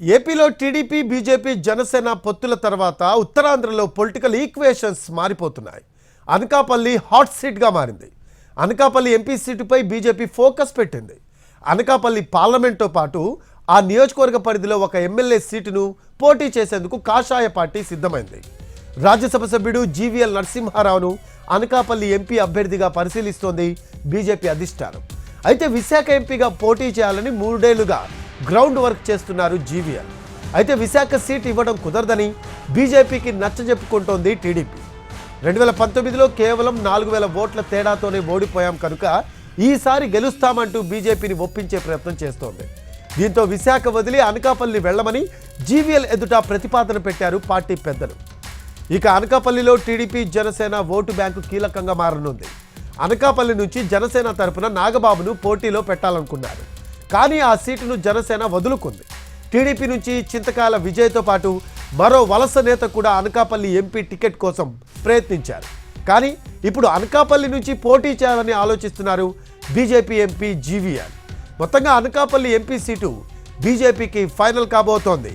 ఏపీలో TDP BJP Janasena పొత్తుల తర్వాత ఉత్తరాంధ్రలో పొలిటికల్ ఈక్వేషన్స్ మారిపోతున్నాయి. అనకాపల్లి హాట్ సీట్గా మారింది. అనకాపల్లి ఎంపీ సీటుపై బీజేపీ ఫోకస్ పెట్టింది. అనకాపల్లి పార్లమెంట్తో పాటు ఆ నియోజకవర్గ పరిధిలో ఒక ఎమ్మెల్యే సీటును పోటీ చేసేందుకు కాషాయ పార్టీ సిద్ధమైంది. రాజ్యసభ సభ్యుడు జీవీఎల్ నరసింహారావును అనకాపల్లి ఎంపీ అభ్యర్థిగా పరిశీలిస్తోంది బీజేపీ అధిష్టానం. అయితే విశాఖ ఎంపీగా పోటీ చేయాలని మూడేళ్ళుగా గ్రౌండ్ వర్క్ చేస్తున్నారు జీవీఎల్. అయితే విశాఖ సీట్ ఇవ్వడం కుదరదని బీజేపీకి నచ్చజెప్పుకుంటోంది టీడీపీ. రెండు వేల పంతొమ్మిదిలో కేవలం నాలుగు వేల ఓట్ల తేడాతోనే ఓడిపోయాం కనుక ఈసారి గెలుస్తామంటూ బీజేపీని ఒప్పించే ప్రయత్నం చేస్తోంది. దీంతో విశాఖ వదిలి అనకాపల్లి వెళ్ళమని జీవీఎల్ ఎదుట ప్రతిపాదన పెట్టారు పార్టీ పెద్దలు. ఇక అనకాపల్లిలో టీడీపీ జనసేన ఓటు బ్యాంకు కీలకంగా మారనుంది. అనకాపల్లి నుంచి జనసేన తరపున నాగబాబును పోటీలో పెట్టాలనుకున్నారు. కానీ ఆ సీటును జనసేన వదులుకుంది. టీడీపీ నుంచి చింతకాల విజయ్తో పాటు మరో వలస నేత కూడా అనకాపల్లి ఎంపీ టికెట్ కోసం ప్రయత్నించారు. కానీ ఇప్పుడు అనకాపల్లి నుంచి పోటీ చేయాలని ఆలోచిస్తున్నారు బీజేపీ ఎంపీ జీవీఆర్ మొత్తంగా అనకాపల్లి ఎంపీ సీటు బీజేపీకి ఫైనల్ కాబోతోంది.